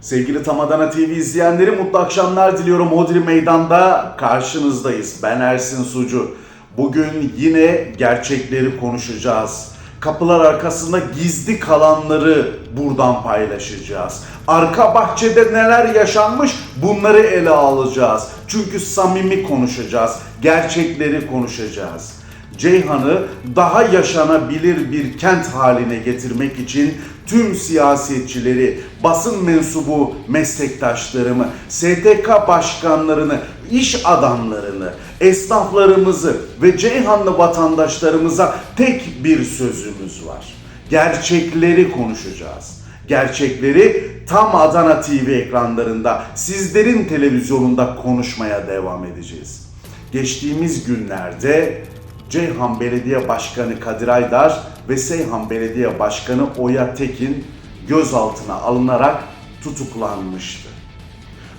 Sevgili Tam Adana TV izleyenleri mutlu akşamlar diliyorum. Hodri Meydan'da karşınızdayız. Ben Ersin Sucu. Bugün yine gerçekleri konuşacağız. Kapılar arkasında gizli kalanları buradan paylaşacağız. Arka bahçede neler yaşanmış bunları ele alacağız. Çünkü samimi konuşacağız. Gerçekleri konuşacağız. Ceyhan'ı daha yaşanabilir bir kent haline getirmek için tüm siyasetçileri, basın mensubu meslektaşlarımı, STK başkanlarını, iş adamlarını, esnaflarımızı ve Ceyhanlı vatandaşlarımıza tek bir sözümüz var. Gerçekleri konuşacağız. Gerçekleri tam Adana TV ekranlarında, sizlerin televizyonunda konuşmaya devam edeceğiz. Geçtiğimiz günlerde Ceyhan Belediye Başkanı Kadir Aydar ve Seyhan Belediye Başkanı Oya Tekin gözaltına alınarak tutuklanmıştı.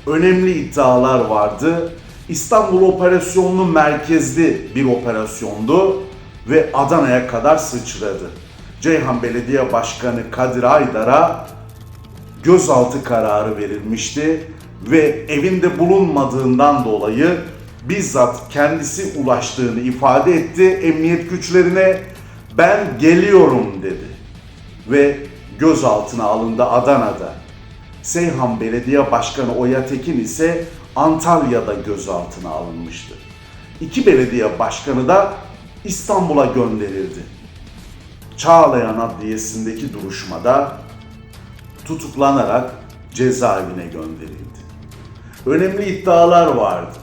Önemli iddialar vardı. İstanbul operasyonlu merkezli bir operasyondu ve Adana'ya kadar sıçradı. Ceyhan Belediye Başkanı Kadir Aydar'a gözaltı kararı verilmişti ve evinde bulunmadığından dolayı bizzat kendisi ulaştığını ifade etti emniyet güçlerine. Ben geliyorum dedi ve gözaltına alındı Adana'da. Seyhan Belediye Başkanı Oya Tekin ise Antalya'da gözaltına alınmıştı. İki belediye başkanı da İstanbul'a gönderildi. Çağlayan Adliyesi'ndeki duruşmada tutuklanarak cezaevine gönderildi. Önemli iddialar vardı.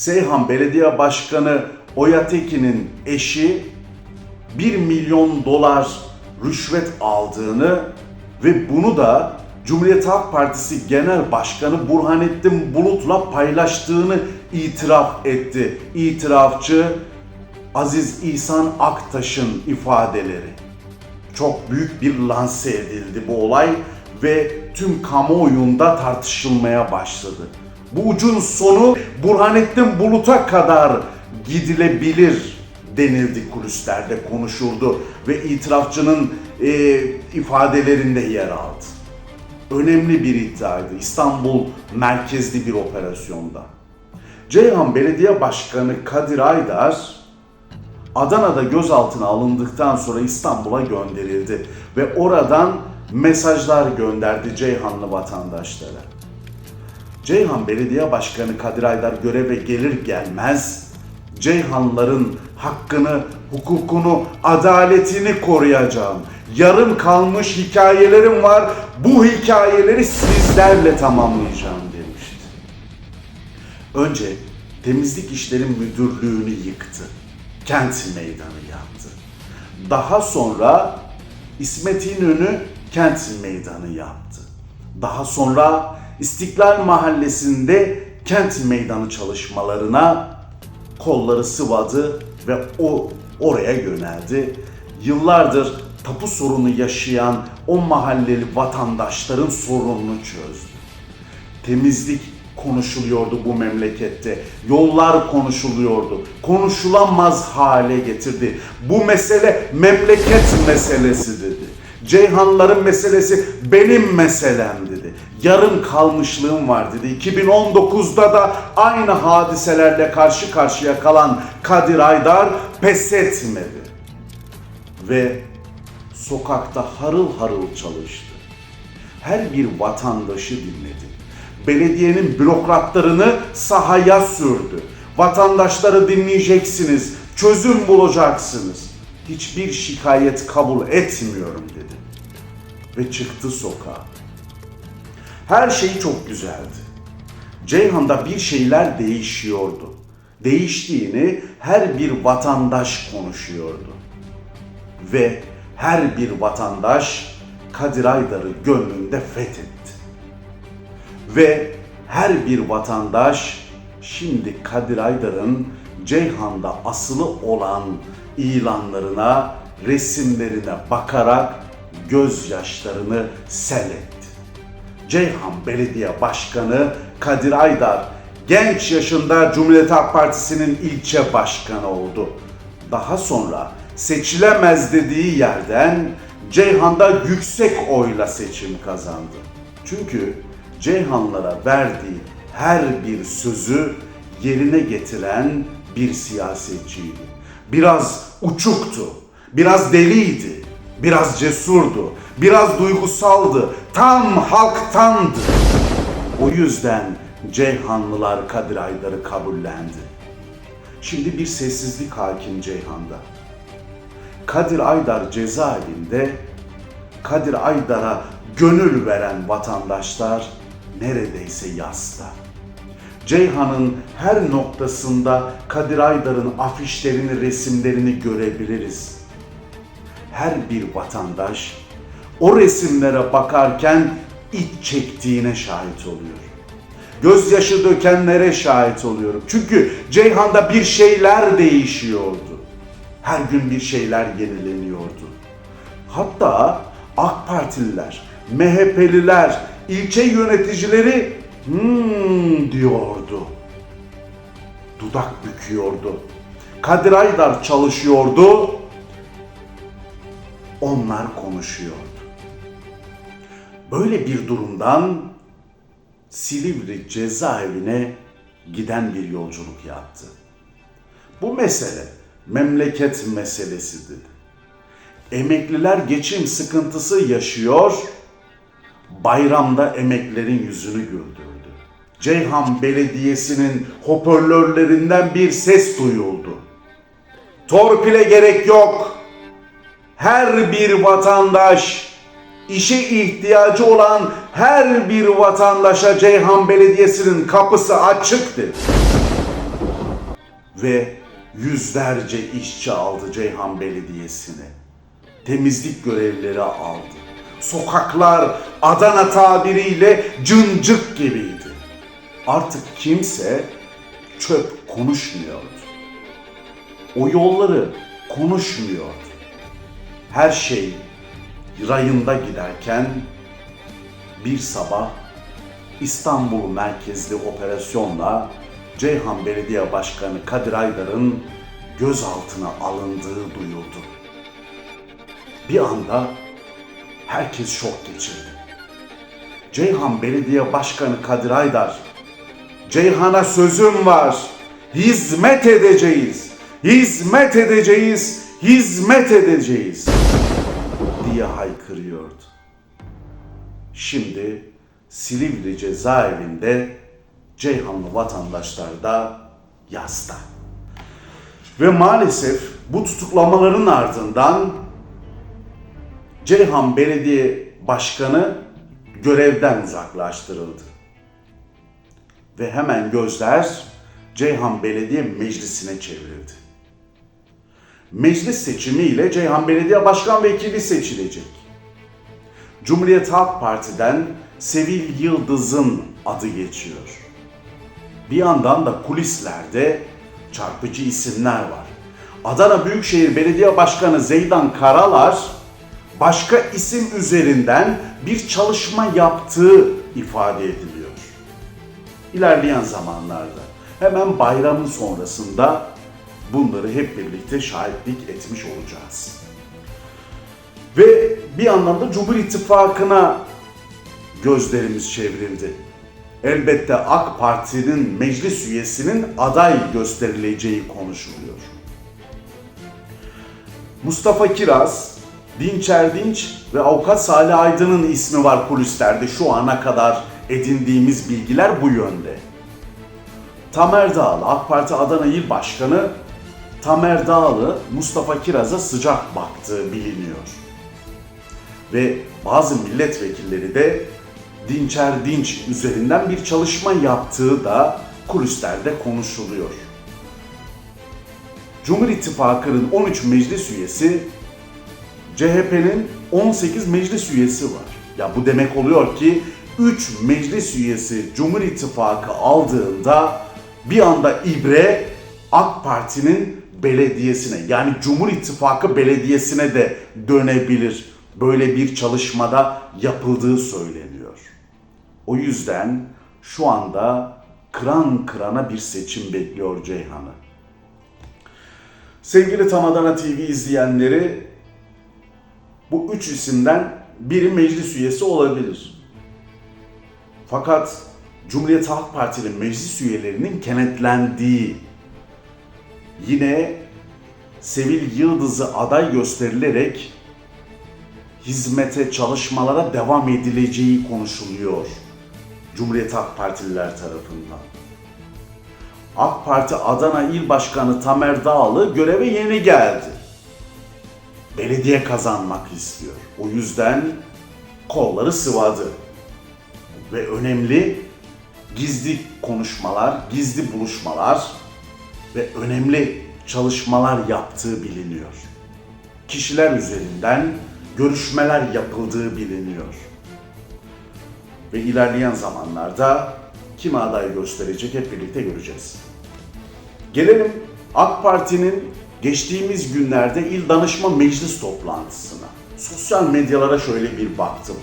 Seyhan Belediye Başkanı Oya Tekin'in eşi 1 milyon dolar rüşvet aldığını ve bunu da Cumhuriyet Halk Partisi Genel Başkanı Burhanettin Bulut'la paylaştığını itiraf etti. İtirafçı Aziz İhsan Aktaş'ın ifadeleri çok büyük bir lanse edildi bu olay ve tüm kamuoyunda tartışılmaya başladı. Bu ucun sonu Burhanettin Bulut'a kadar gidilebilir denildi kulislerde konuşuldu ve itirafçının e, ifadelerinde yer aldı. Önemli bir iddiaydı İstanbul merkezli bir operasyonda. Ceyhan Belediye Başkanı Kadir Aydar Adana'da gözaltına alındıktan sonra İstanbul'a gönderildi ve oradan mesajlar gönderdi Ceyhanlı vatandaşlara. Ceyhan Belediye Başkanı Kadir Aydar göreve gelir gelmez Ceyhanlıların hakkını, hukukunu, adaletini koruyacağım. Yarım kalmış hikayelerim var. Bu hikayeleri sizlerle tamamlayacağım demişti. Önce temizlik işleri müdürlüğünü yıktı. Kent meydanı yaptı. Daha sonra İsmet İnönü kent meydanı yaptı. Daha sonra İstiklal Mahallesi'nde kent meydanı çalışmalarına kolları sıvadı ve o oraya yöneldi. Yıllardır tapu sorunu yaşayan o mahalleli vatandaşların sorununu çözdü. Temizlik konuşuluyordu bu memlekette. Yollar konuşuluyordu. Konuşulamaz hale getirdi. Bu mesele memleket meselesi dedi. Ceyhanların meselesi benim meselem dedi. Yarım kalmışlığım var dedi. 2019'da da aynı hadiselerle karşı karşıya kalan Kadir Aydar pes etmedi. Ve sokakta harıl harıl çalıştı. Her bir vatandaşı dinledi. Belediyenin bürokratlarını sahaya sürdü. Vatandaşları dinleyeceksiniz, çözüm bulacaksınız. Hiçbir şikayet kabul etmiyorum dedi. Ve çıktı sokağa. Her şey çok güzeldi. Ceyhan'da bir şeyler değişiyordu. Değiştiğini her bir vatandaş konuşuyordu. Ve her bir vatandaş Kadir Aydar'ı gönlünde fethetti. Ve her bir vatandaş şimdi Kadir Aydar'ın Ceyhan'da asılı olan ilanlarına, resimlerine bakarak gözyaşlarını sel etti. Ceyhan Belediye Başkanı Kadir Aydar genç yaşında Cumhuriyet Halk Partisi'nin ilçe başkanı oldu. Daha sonra seçilemez dediği yerden Ceyhan'da yüksek oyla seçim kazandı. Çünkü Ceyhanlara verdiği her bir sözü yerine getiren bir siyasetçiydi. Biraz uçuktu, biraz deliydi, biraz cesurdu, biraz duygusaldı, tam halktandı. O yüzden Ceyhanlılar Kadir Aydar'ı kabullendi. Şimdi bir sessizlik hakim Ceyhan'da. Kadir Aydar cezaevinde Kadir Aydar'a gönül veren vatandaşlar neredeyse yasta. Ceyhan'ın her noktasında Kadir Aydar'ın afişlerini, resimlerini görebiliriz. Her bir vatandaş o resimlere bakarken iç çektiğine şahit oluyor. Gözyaşı dökenlere şahit oluyorum. Çünkü Ceyhan'da bir şeyler değişiyordu. Her gün bir şeyler yenileniyordu. Hatta AK Partililer, MHP'liler, ilçe yöneticileri hmm diyordu. Dudak büküyordu. Kadir Aydar çalışıyordu. Onlar konuşuyordu. Böyle bir durumdan Silivri cezaevine giden bir yolculuk yaptı. Bu mesele memleket meselesi dedi. Emekliler geçim sıkıntısı yaşıyor, bayramda emeklerin yüzünü güldürdü. Ceyhan Belediyesi'nin hoparlörlerinden bir ses duyuldu. Torpile gerek yok. Her bir vatandaş işe ihtiyacı olan her bir vatandaşa Ceyhan Belediyesi'nin kapısı açık dedi. Ve yüzlerce işçi aldı Ceyhan Belediyesi'ne. Temizlik görevlileri aldı. Sokaklar Adana tabiriyle cıncık gibiydi. Artık kimse çöp konuşmuyordu. O yolları konuşmuyordu. Her şey rayında giderken bir sabah İstanbul merkezli operasyonla Ceyhan Belediye Başkanı Kadir Aydar'ın gözaltına alındığı duyuldu. Bir anda herkes şok geçirdi. Ceyhan Belediye Başkanı Kadir Aydar, Ceyhan'a sözüm var, hizmet edeceğiz, hizmet edeceğiz, hizmet edeceğiz diye haykırıyordu. Şimdi Silivri cezaevinde Ceyhanlı vatandaşlar da yasta. Ve maalesef bu tutuklamaların ardından Ceyhan Belediye Başkanı görevden uzaklaştırıldı. Ve hemen gözler Ceyhan Belediye Meclisi'ne çevrildi. Meclis seçimiyle Ceyhan Belediye Başkan Vekili seçilecek. Cumhuriyet Halk Parti'den Sevil Yıldız'ın adı geçiyor. Bir yandan da kulislerde çarpıcı isimler var. Adana Büyükşehir Belediye Başkanı Zeydan Karalar başka isim üzerinden bir çalışma yaptığı ifade ediliyor. İlerleyen zamanlarda hemen bayramın sonrasında bunları hep birlikte şahitlik etmiş olacağız. Ve bir yandan da Cumhur İttifakı'na gözlerimiz çevrildi. Elbette AK Parti'nin meclis üyesinin aday gösterileceği konuşuluyor. Mustafa Kiraz, Dinçer Dinç ve avukat Salih Aydın'ın ismi var kulislerde şu ana kadar edindiğimiz bilgiler bu yönde. Tamer Dağlı, AK Parti Adana İl Başkanı Tamer Dağlı, Mustafa Kiraz'a sıcak baktığı biliniyor. Ve bazı milletvekilleri de Dinçer Dinç üzerinden bir çalışma yaptığı da kulislerde konuşuluyor. Cumhur İttifakı'nın 13 meclis üyesi, CHP'nin 18 meclis üyesi var. Ya bu demek oluyor ki 3 meclis üyesi Cumhur İttifakı aldığında bir anda ibre AK Parti'nin belediyesine yani Cumhur İttifakı belediyesine de dönebilir. Böyle bir çalışmada yapıldığı söyleniyor. O yüzden şu anda kıran kırana bir seçim bekliyor Ceyhan'ı. Sevgili Tam Adana TV izleyenleri, bu üç isimden biri meclis üyesi olabilir. Fakat Cumhuriyet Halk Partili meclis üyelerinin kenetlendiği, yine Sevil Yıldız'ı aday gösterilerek hizmete, çalışmalara devam edileceği konuşuluyor Cumhuriyet Halk Partililer tarafından. AK Parti Adana İl Başkanı Tamer Dağlı göreve yeni geldi. Belediye kazanmak istiyor. O yüzden kolları sıvadı. Ve önemli gizli konuşmalar, gizli buluşmalar ve önemli çalışmalar yaptığı biliniyor. Kişiler üzerinden görüşmeler yapıldığı biliniyor. Ve ilerleyen zamanlarda kim aday gösterecek hep birlikte göreceğiz. Gelelim AK Parti'nin geçtiğimiz günlerde il danışma meclis toplantısına. Sosyal medyalara şöyle bir baktım.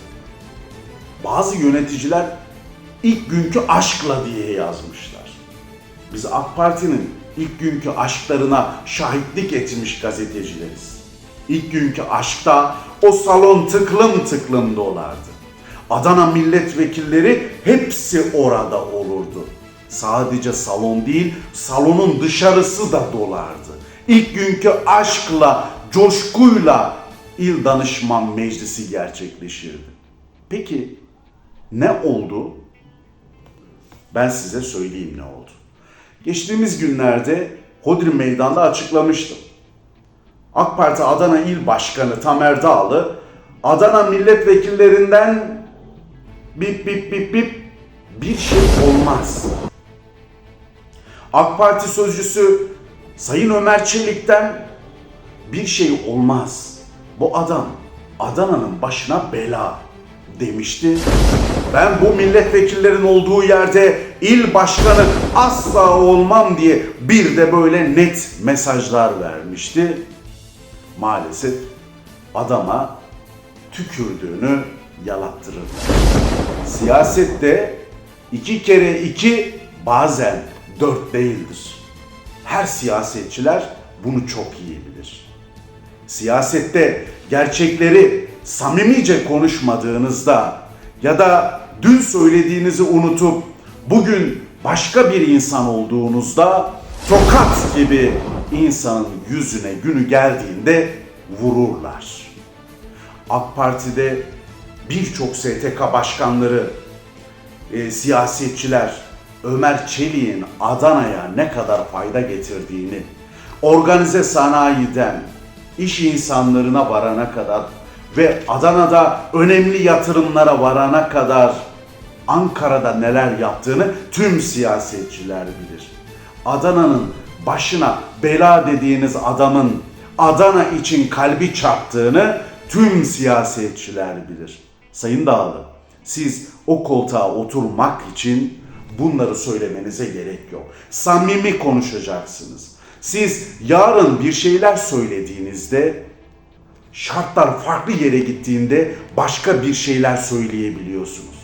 Bazı yöneticiler ilk günkü aşkla diye yazmışlar. Biz AK Parti'nin ilk günkü aşklarına şahitlik etmiş gazetecileriz. İlk günkü aşkta o salon tıklım tıklım dolardı. Adana milletvekilleri hepsi orada olurdu. Sadece salon değil, salonun dışarısı da dolardı. İlk günkü aşkla, coşkuyla il danışman meclisi gerçekleşirdi. Peki ne oldu? Ben size söyleyeyim ne oldu. Geçtiğimiz günlerde Hodri Meydan'da açıklamıştım. AK Parti Adana İl Başkanı Tamer Dağlı Adana milletvekillerinden bip bip bip bip bir şey olmaz. AK Parti sözcüsü Sayın Ömer Çelik'ten bir şey olmaz. Bu adam Adana'nın başına bela demişti. Ben bu milletvekillerin olduğu yerde il başkanı asla olmam diye bir de böyle net mesajlar vermişti. Maalesef adama tükürdüğünü yalattırır. Siyasette iki kere iki bazen dört değildir. Her siyasetçiler bunu çok iyi bilir. Siyasette gerçekleri samimice konuşmadığınızda ya da dün söylediğinizi unutup bugün başka bir insan olduğunuzda tokat gibi insanın yüzüne günü geldiğinde vururlar. AK Parti'de birçok STK başkanları, e, siyasetçiler Ömer Çelik'in Adana'ya ne kadar fayda getirdiğini, organize sanayiden iş insanlarına varana kadar ve Adana'da önemli yatırımlara varana kadar Ankara'da neler yaptığını tüm siyasetçiler bilir. Adana'nın başına bela dediğiniz adamın Adana için kalbi çarptığını tüm siyasetçiler bilir. Sayın Dağlı, siz o koltuğa oturmak için bunları söylemenize gerek yok. Samimi konuşacaksınız. Siz yarın bir şeyler söylediğinizde şartlar farklı yere gittiğinde başka bir şeyler söyleyebiliyorsunuz.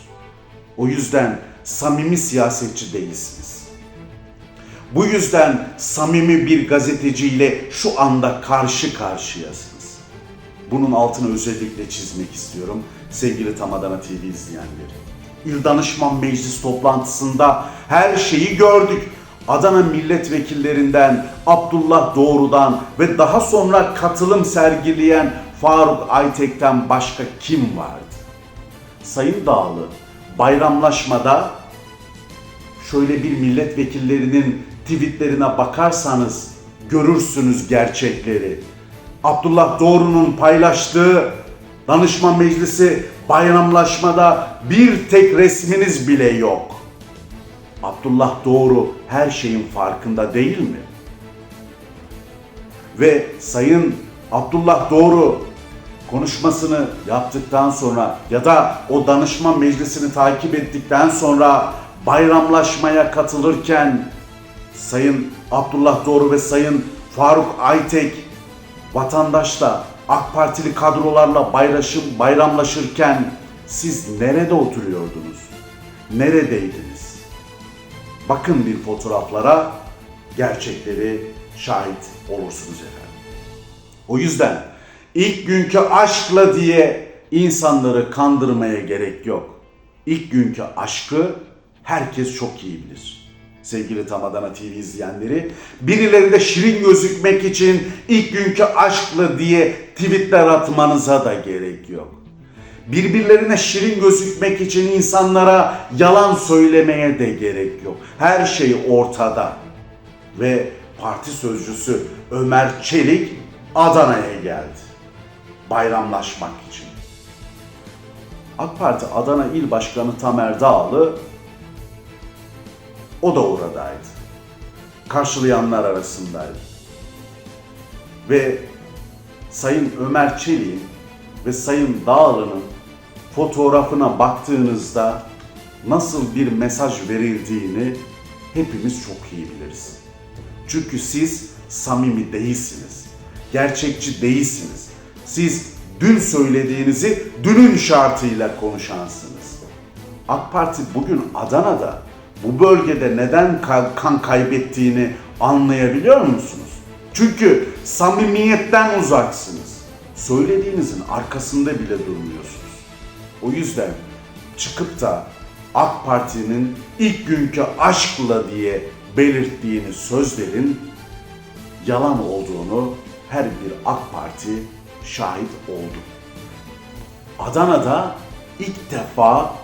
O yüzden samimi siyasetçi değilsiniz. Bu yüzden samimi bir gazeteciyle şu anda karşı karşıyasınız. Bunun altını özellikle çizmek istiyorum sevgili Tam Adana TV izleyenleri. İl Danışman Meclis toplantısında her şeyi gördük. Adana milletvekillerinden Abdullah Doğru'dan ve daha sonra katılım sergileyen Faruk Aytek'ten başka kim vardı? Sayın Dağlı bayramlaşmada şöyle bir milletvekillerinin tweetlerine bakarsanız görürsünüz gerçekleri. Abdullah Doğru'nun paylaştığı danışman meclisi bayramlaşmada bir tek resminiz bile yok. Abdullah Doğru her şeyin farkında değil mi? Ve Sayın Abdullah Doğru konuşmasını yaptıktan sonra ya da o danışman meclisini takip ettikten sonra bayramlaşmaya katılırken Sayın Abdullah Doğru ve Sayın Faruk Aytek vatandaşla AK Partili kadrolarla bayraşıp bayramlaşırken siz nerede oturuyordunuz? Neredeydiniz? Bakın bir fotoğraflara gerçekleri şahit olursunuz efendim. O yüzden ilk günkü aşkla diye insanları kandırmaya gerek yok. ilk günkü aşkı herkes çok iyi bilir. Sevgili Tam Adana TV izleyenleri, birileri de şirin gözükmek için ilk günkü aşklı diye tweetler atmanıza da gerek yok. Birbirlerine şirin gözükmek için insanlara yalan söylemeye de gerek yok. Her şey ortada. Ve parti sözcüsü Ömer Çelik Adana'ya geldi. Bayramlaşmak için. AK Parti Adana İl Başkanı Tamer Dağlı o da oradaydı. Karşılayanlar arasındaydı. Ve Sayın Ömer Çelik'in ve Sayın Dağlı'nın fotoğrafına baktığınızda nasıl bir mesaj verildiğini hepimiz çok iyi biliriz. Çünkü siz samimi değilsiniz. Gerçekçi değilsiniz. Siz dün söylediğinizi dünün şartıyla konuşansınız. AK Parti bugün Adana'da bu bölgede neden ka- kan kaybettiğini anlayabiliyor musunuz? Çünkü samimiyetten uzaksınız. Söylediğinizin arkasında bile durmuyorsunuz. O yüzden çıkıp da AK Parti'nin ilk günkü aşkla diye belirttiğini sözlerin yalan olduğunu her bir AK Parti şahit oldu. Adana'da ilk defa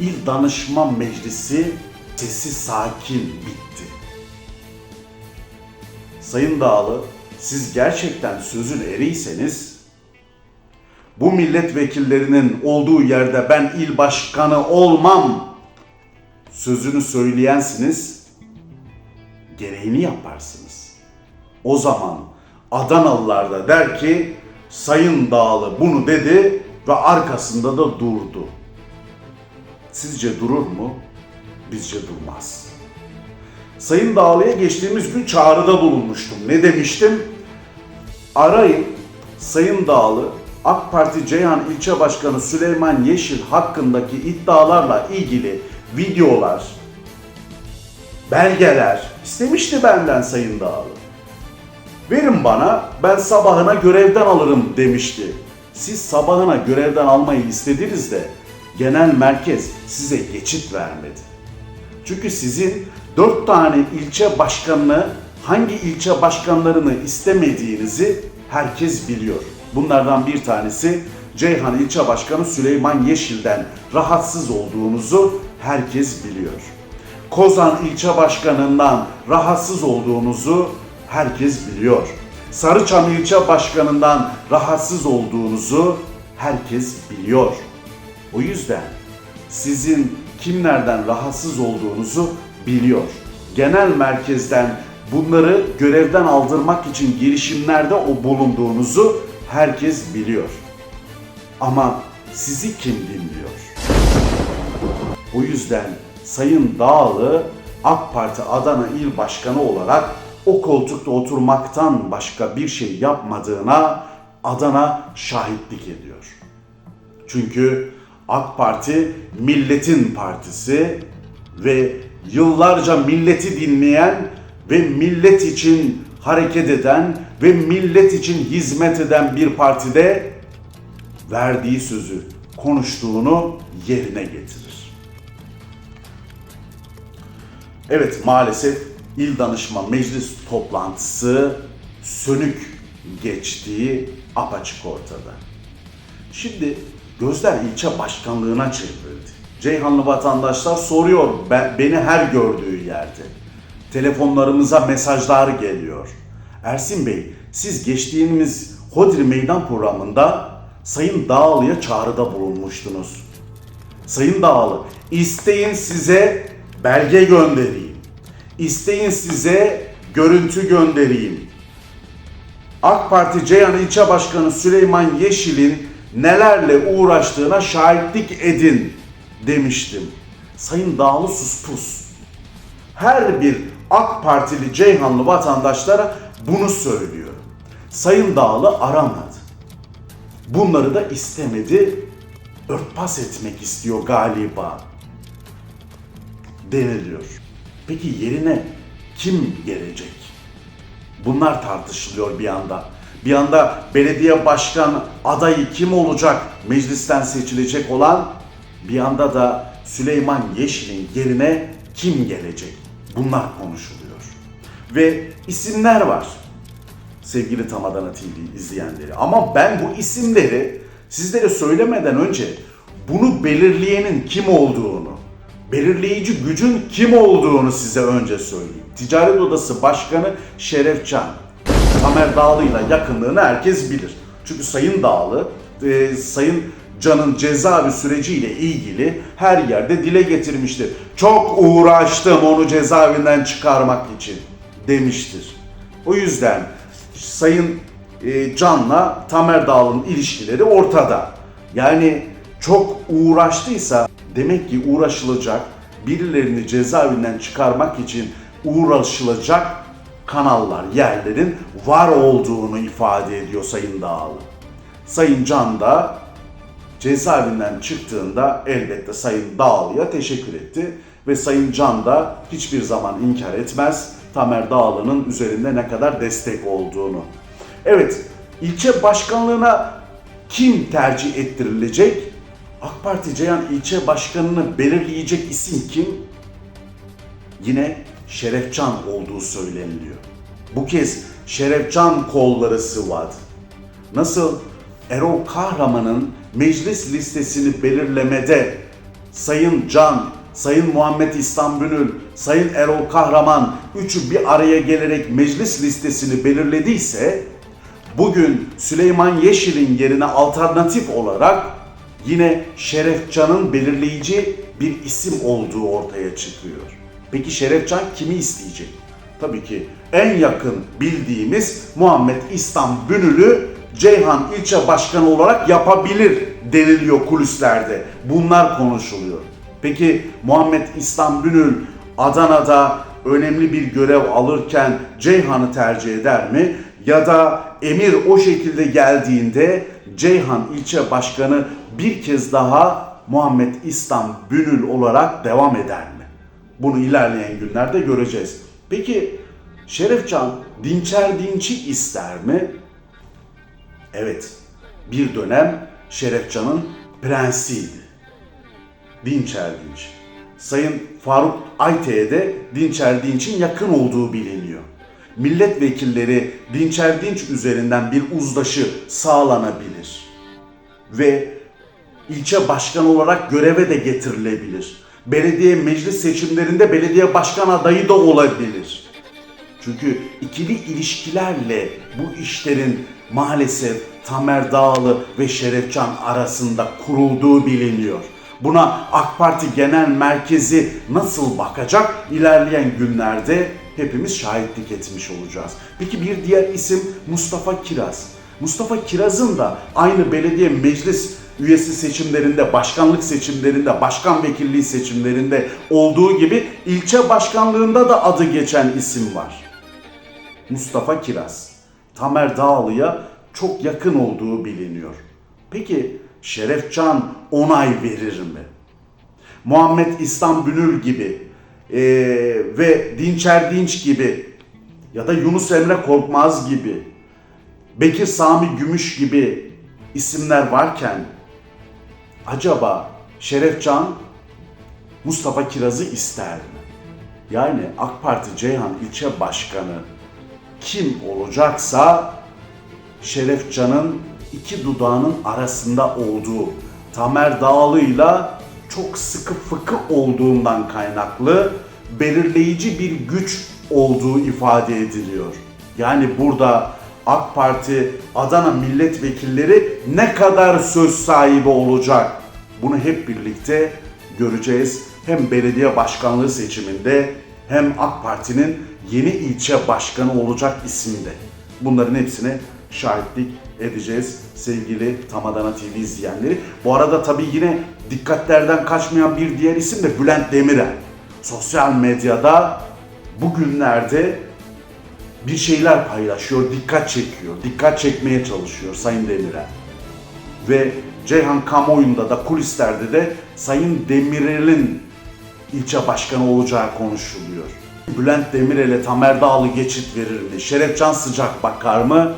İl Danışman Meclisi sesi sakin bitti. Sayın Dağlı, siz gerçekten sözün eriyseniz bu milletvekillerinin olduğu yerde ben il başkanı olmam sözünü söyleyensiniz, gereğini yaparsınız. O zaman Adanalılar da der ki Sayın Dağlı bunu dedi ve arkasında da durdu. Sizce durur mu? Bizce durmaz. Sayın Dağlı'ya geçtiğimiz gün çağrıda bulunmuştum. Ne demiştim? Arayın Sayın Dağlı AK Parti Ceyhan İlçe Başkanı Süleyman Yeşil hakkındaki iddialarla ilgili videolar, belgeler istemişti benden Sayın Dağlı. Verin bana ben sabahına görevden alırım demişti. Siz sabahına görevden almayı istediniz de genel merkez size geçit vermedi. Çünkü sizin dört tane ilçe başkanını hangi ilçe başkanlarını istemediğinizi herkes biliyor. Bunlardan bir tanesi Ceyhan İlçe Başkanı Süleyman Yeşil'den rahatsız olduğunuzu herkes biliyor. Kozan İlçe Başkanı'ndan rahatsız olduğunuzu herkes biliyor. Sarıçam İlçe Başkanı'ndan rahatsız olduğunuzu herkes biliyor. O yüzden sizin kimlerden rahatsız olduğunuzu biliyor. Genel merkezden bunları görevden aldırmak için girişimlerde o bulunduğunuzu herkes biliyor. Ama sizi kim dinliyor? O yüzden Sayın Dağlı AK Parti Adana İl Başkanı olarak o koltukta oturmaktan başka bir şey yapmadığına Adana şahitlik ediyor. Çünkü AK Parti milletin partisi ve yıllarca milleti dinleyen ve millet için hareket eden ve millet için hizmet eden bir partide verdiği sözü, konuştuğunu yerine getirir. Evet maalesef İl Danışma Meclis toplantısı sönük geçtiği apaçık ortada. Şimdi gözler ilçe başkanlığına çevrildi. Ceyhanlı vatandaşlar soruyor ben, beni her gördüğü yerde. Telefonlarımıza mesajlar geliyor. Ersin Bey, siz geçtiğimiz Hodri Meydan programında Sayın Dağlı'ya çağrıda bulunmuştunuz. Sayın Dağlı, isteyin size belge göndereyim. İsteyin size görüntü göndereyim. AK Parti Ceyhan İlçe Başkanı Süleyman Yeşil'in nelerle uğraştığına şahitlik edin demiştim. Sayın Dağlı suspus. Her bir AK Partili Ceyhanlı vatandaşlara bunu söylüyor. Sayın Dağlı aramadı. Bunları da istemedi. Örtbas etmek istiyor galiba. Deniliyor. Peki yerine kim gelecek? Bunlar tartışılıyor bir anda. Bir anda belediye başkan adayı kim olacak meclisten seçilecek olan bir anda da Süleyman Yeşil'in yerine kim gelecek? Bunlar konuşuluyor. Ve isimler var sevgili Tamadana TV izleyenleri. Ama ben bu isimleri sizlere söylemeden önce bunu belirleyenin kim olduğunu, belirleyici gücün kim olduğunu size önce söyleyeyim. Ticaret Odası Başkanı Şeref Can. Tamer Dağlı'yla yakınlığını herkes bilir. Çünkü Sayın Dağlı, e, Sayın Can'ın cezaevi süreciyle ilgili her yerde dile getirmiştir. Çok uğraştım onu cezaevinden çıkarmak için demiştir. O yüzden Sayın e, Can'la Tamer Dağlı'nın ilişkileri ortada. Yani çok uğraştıysa demek ki uğraşılacak, birilerini cezaevinden çıkarmak için uğraşılacak kanallar, yerlerin var olduğunu ifade ediyor Sayın Dağlı. Sayın Can da cezaevinden çıktığında elbette Sayın Dağlı'ya teşekkür etti ve Sayın Can da hiçbir zaman inkar etmez Tamer Dağlı'nın üzerinde ne kadar destek olduğunu. Evet, ilçe başkanlığına kim tercih ettirilecek? AK Parti Ceyhan ilçe başkanını belirleyecek isim kim? Yine Şerefcan olduğu söyleniliyor. Bu kez Şerefcan kolları sıvadı. Nasıl Erol Kahraman'ın meclis listesini belirlemede Sayın Can, Sayın Muhammed İstanbul'un, Sayın Erol Kahraman üçü bir araya gelerek meclis listesini belirlediyse bugün Süleyman Yeşil'in yerine alternatif olarak yine Şerefcan'ın belirleyici bir isim olduğu ortaya çıkıyor. Peki Şerefcan kimi isteyecek? Tabii ki en yakın bildiğimiz Muhammed İslam Bünül'ü Ceyhan ilçe başkanı olarak yapabilir deniliyor kulislerde. Bunlar konuşuluyor. Peki Muhammed İslam Bünül Adana'da önemli bir görev alırken Ceyhan'ı tercih eder mi? Ya da emir o şekilde geldiğinde Ceyhan ilçe başkanı bir kez daha Muhammed İslam Bünül olarak devam eder mi? Bunu ilerleyen günlerde göreceğiz. Peki Şerefcan Dinçer Dinçik ister mi? Evet, bir dönem Şerefcan'ın prensiydi. Dinçer Dinç. Sayın Faruk Ayte'ye de Dinçer Dinç'in yakın olduğu biliniyor. Milletvekilleri Dinçer Dinç üzerinden bir uzlaşı sağlanabilir. Ve ilçe başkanı olarak göreve de getirilebilir. Belediye meclis seçimlerinde belediye başkan adayı da olabilir. Çünkü ikili ilişkilerle bu işlerin maalesef Tamer Dağlı ve Şerefcan arasında kurulduğu biliniyor. Buna AK Parti Genel Merkezi nasıl bakacak ilerleyen günlerde hepimiz şahitlik etmiş olacağız. Peki bir diğer isim Mustafa Kiraz. Mustafa Kiraz'ın da aynı belediye meclis üyesi seçimlerinde, başkanlık seçimlerinde, başkan vekilliği seçimlerinde olduğu gibi ilçe başkanlığında da adı geçen isim var. Mustafa Kiraz. Tamer Dağlı'ya çok yakın olduğu biliniyor. Peki Şerefcan onay verir mi? Muhammed İslam gibi eee, ve Dinçer Dinç gibi ya da Yunus Emre Korkmaz gibi Bekir Sami Gümüş gibi isimler varken acaba Şerefcan Mustafa Kiraz'ı ister mi? Yani AK Parti Ceyhan ilçe başkanı kim olacaksa Şerefcan'ın iki dudağının arasında olduğu Tamer Dağlı'yla çok sıkı fıkı olduğundan kaynaklı belirleyici bir güç olduğu ifade ediliyor. Yani burada AK Parti Adana milletvekilleri ne kadar söz sahibi olacak? Bunu hep birlikte göreceğiz. Hem belediye başkanlığı seçiminde hem AK Parti'nin yeni ilçe başkanı olacak isimde. Bunların hepsine şahitlik edeceğiz sevgili Tamadana TV izleyenleri. Bu arada tabii yine dikkatlerden kaçmayan bir diğer isim de Bülent Demirel. Sosyal medyada bugünlerde bir şeyler paylaşıyor, dikkat çekiyor, dikkat çekmeye çalışıyor Sayın Demirel. Ve Ceyhan kamuoyunda da kulislerde de Sayın Demirel'in ilçe başkanı olacağı konuşuluyor. Bülent Demirel'e Tamer Dağlı geçit verir mi? Şerefcan sıcak bakar mı?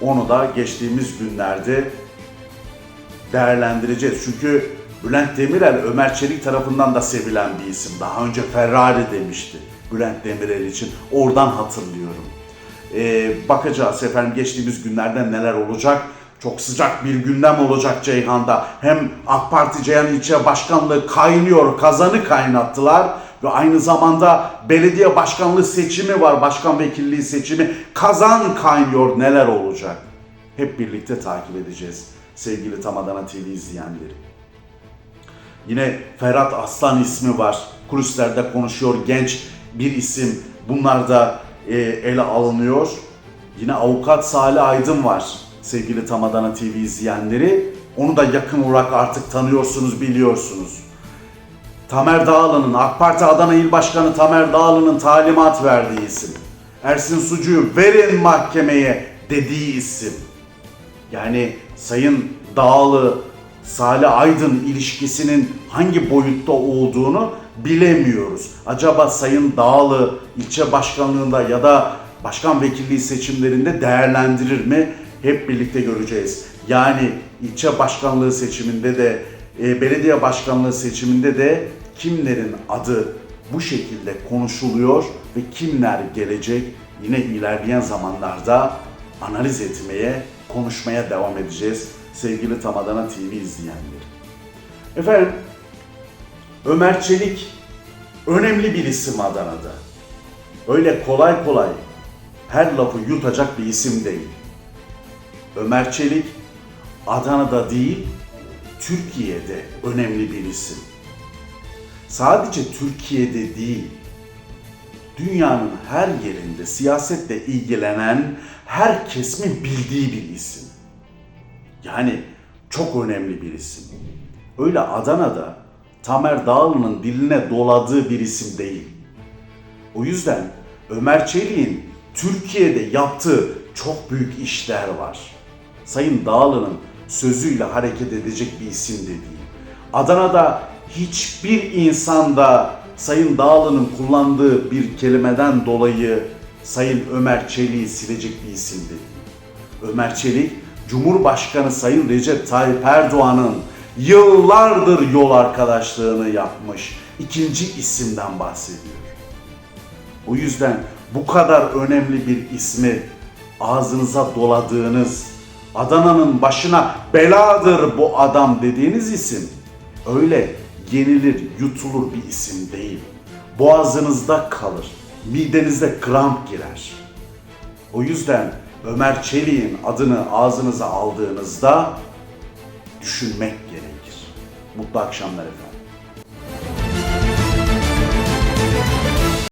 Onu da geçtiğimiz günlerde değerlendireceğiz. Çünkü Bülent Demirel Ömer Çelik tarafından da sevilen bir isim. Daha önce Ferrari demişti Bülent Demirel için. Oradan hatırlıyorum. Ee, bakacağız efendim geçtiğimiz günlerde neler olacak. Çok sıcak bir gündem olacak Ceyhan'da. Hem AK Parti Ceyhan İlçe Başkanlığı kaynıyor, kazanı kaynattılar. Ve aynı zamanda belediye başkanlığı seçimi var, başkan vekilliği seçimi. Kazan kaynıyor, neler olacak? Hep birlikte takip edeceğiz sevgili Tam Adana TV izleyenleri. Yine Ferhat Aslan ismi var. Kulislerde konuşuyor genç bir isim. Bunlar da e, ele alınıyor. Yine avukat Salih Aydın var sevgili Tam Adana TV izleyenleri. Onu da yakın olarak artık tanıyorsunuz, biliyorsunuz. Tamer Dağlı'nın, AK Parti Adana İl Başkanı Tamer Dağlı'nın talimat verdiği isim. Ersin Sucu'yu verin mahkemeye dediği isim. Yani Sayın Dağlı, Salih Aydın ilişkisinin hangi boyutta olduğunu bilemiyoruz. Acaba Sayın Dağlı ilçe başkanlığında ya da başkan vekilliği seçimlerinde değerlendirir mi? Hep birlikte göreceğiz. Yani ilçe başkanlığı seçiminde de e, belediye başkanlığı seçiminde de kimlerin adı bu şekilde konuşuluyor ve kimler gelecek yine ilerleyen zamanlarda analiz etmeye, konuşmaya devam edeceğiz sevgili Tam Adana TV izleyenleri. Efendim, Ömer Çelik önemli bir isim Adana'da. Öyle kolay kolay her lafı yutacak bir isim değil. Ömer Çelik Adana'da değil, Türkiye'de önemli bir isim. Sadece Türkiye'de değil, dünyanın her yerinde siyasetle ilgilenen her kesimin bildiği bir isim. Yani çok önemli bir isim. Öyle Adana'da Tamer Dağlı'nın diline doladığı bir isim değil. O yüzden Ömer Çelik'in Türkiye'de yaptığı çok büyük işler var. Sayın Dağlı'nın sözüyle hareket edecek bir isim de değil. Adana'da hiçbir insanda Sayın Dağlı'nın kullandığı bir kelimeden dolayı Sayın Ömer Çelik'i silecek bir isim de değil. Ömer Çelik, Cumhurbaşkanı Sayın Recep Tayyip Erdoğan'ın yıllardır yol arkadaşlığını yapmış ikinci isimden bahsediyor. O yüzden bu kadar önemli bir ismi ağzınıza doladığınız, Adana'nın başına beladır bu adam dediğiniz isim öyle yenilir, yutulur bir isim değil. Boğazınızda kalır, midenizde kramp girer. O yüzden Ömer Çelik'in adını ağzınıza aldığınızda düşünmek gerekir. Mutlu akşamlar efendim.